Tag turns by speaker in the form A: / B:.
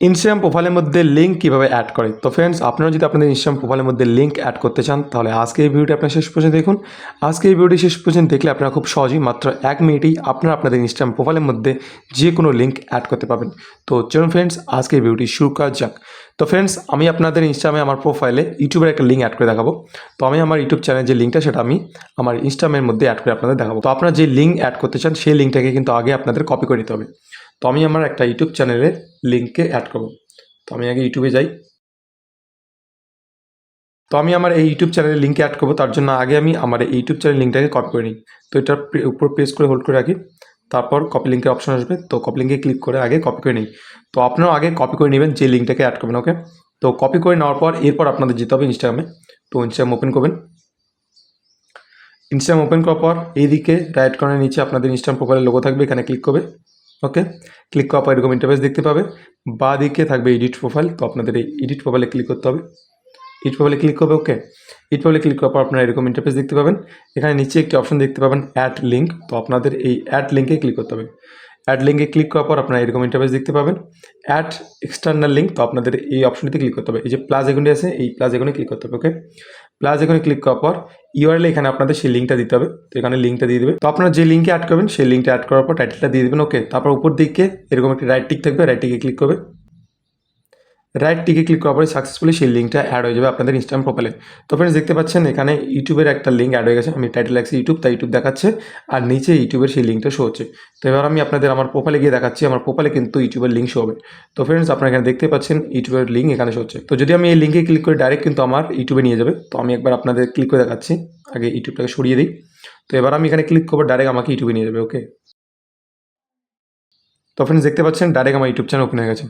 A: Instagram প্রোফাইলের মধ্যে link কীভাবে অ্যাড করে? তো ফ্রেন্ডস আপনারা যদি আপনাদের ইনস্টাগ্রাম প্রোফাইলের মধ্যে লিঙ্ক অ্যাড করতে চান, তাহলে আজকে এই ভিডিওটি আপনার শেষ পর্যন্ত দেখুন। আজকে এই ভিডিওটি শেষ পর্যন্ত দেখলে আপনারা খুব সহজেই মাত্র এক মিনিটেই আপনারা আপনাদের ইনস্টাগ্রাম প্রোফাইলের মধ্যে যে কোনো লিঙ্ক অ্যাড করতে পারবেন। তো চলুন ফ্রেন্ডস আজকে এই ভিডিওটি শুরু করা যাক। তো ফ্রেন্ডস আমি আপনাদের ইনস্টাগ্রামে আমার প্রোফাইলে ইউটিউবের একটা লিঙ্ক অ্যাড করে দেখাবো। তো আমি আমার ইউটিউব চ্যানেলের যে লিঙ্কটা সেটা আমি আমার ইনস্টাগ্রামের মধ্যে অ্যাড করে আপনাদের দেখাবো। তো আপনারা যে লিঙ্ক অ্যাড করতে চান, সেই লিঙ্কটাকে কিন্তু আগে আপনাদের কপি করে নিতে হবে। তো আমি আমার একটা ইউটিউব চ্যানেলের লিঙ্ককে অ্যাড করব। তো আমি আগে ইউটিউবে যাই। তো আমি আমার এই ইউটিউব চ্যানেলের লিঙ্কে অ্যাড করব, তার জন্য আগে আমি আমার এই ইউটিউব চ্যানেল লিঙ্কটাকে কপি করে নিই। তো এটার প্রে- উপর প্রেস করে হোল্ড করে রাখি। তারপর কপি লিঙ্কের অপশন আসবে। তো কপি লিঙ্কে ক্লিক করে আগে কপি করে নিই। তো আপনারাও আগে কপি করে নেবেন যে লিঙ্কটাকে অ্যাড করবেন ওকে তো কপি করে নেওয়ার পর এরপর আপনাদের যেতে হবে ইনস্টাগ্রামে তো ইনস্টাগ্রাম ওপেন করবেন। ইনস্টাগ্রাম ওপেন করার পর এইদিকে রাইট কর্নার নিচে আপনাদের ইনস্টাগ্রাম প্রোফাইলের লোগো থাকবে, এখানে ক্লিক করবে। ওকে ক্লিক করার পর এরকম ইন্টারফেস দেখতে পাবে। বা দিকে থাকবে এডিট প্রোফাইল তো আপনাদের এই এডিট প্রোফাইলে ক্লিক করতে হবে। এডিট প্রোফাইলে ক্লিক করবে ওকে ইট প্রোফাইলে ক্লিক করার পর আপনারা এরকম ইন্টারফেস দেখতে পাবেন। এখানে নিচে একটি অপশন দেখতে পাবেন অ্যাড লিঙ্ক তো আপনাদের এই অ্যাড লিঙ্কে ক্লিক করতে হবে। অ্যাড লিঙ্কে ক্লিক করার পর আপনারা এরকম ইন্টারফেস দেখতে পাবেন। অ্যাড এক্সটার্নাল লিঙ্ক তো আপনাদের এই অপশনটিতে ক্লিক করতে হবে। এই যে প্লাস এগুনটি আছে, এই প্লাস এগুনে ক্লিক করতে হবে ওকে প্লাস এখানে ক্লিক করার পর ইউআরএল এখানে আপনাদের সেই লিঙ্কটা দিতে হবে। তো এখানে লিঙ্কটা দিয়ে দেবে। তো আপনারা যে লিঙ্কে অ্যাড করবেন, সেই লিঙ্কটা অ্যাড করার পর টাইটেলটা দিয়ে দেবেন ওকে তারপর উপর দিকে এরকম একটি রাইট টিক থাকবে রাইট টিকে ক্লিক করবে। রাইট টিকে ক্লিক করার পরে সাকসেসফুলি সেই লিঙ্কটা অ্যাড হয়ে যাবে আপনাদের ইনস্টাগ্রাম প্রোফাইলে তো ফ্রেন্ডস দেখতে পাচ্ছেন, এখানে ইউটিউবের একটা লিঙ্ক অ্যাড হয়ে গেছে। আমি টাইটেল লাগছি ইউটিউব, তাই ইউটিউব দেখাচ্ছে। আর নিচে ইউটিউবের সেই লিঙ্কটা শো হচ্ছে। তো এবার আমি আপনাদের আমার প্রোফাইলে গিয়ে দেখাচ্ছি, আমার প্রোফাইলে কিন্তু ইউটিউবের লিঙ্ক শো হবে। তো ফ্রেন্ডস আপনারা এখানে দেখতে পাচ্ছেন, ইউটিউবের লিঙ্ক এখানে শো হচ্ছে। তো যদি আমি এই লিঙ্কে ক্লিক করে ডাইরেক্ট কিন্তু আমার ইউটিউবে নিয়ে যাবে, তো আমি একবার আপনাদের ক্লিক করে দেখাচ্ছি। আগে ইউটিউবটাকে সরিয়ে দিই। তো এবার আমি এখানে ক্লিক করব ডাইরেক্ট আমাকে ইউটিউবে নিয়ে যাবে ওকে তো ফ্রেন্ডস দেখতে পাচ্ছেন ডাইরেক্ট আমার ইউটিউব চ্যানেল ওপেন হয়ে গেছে।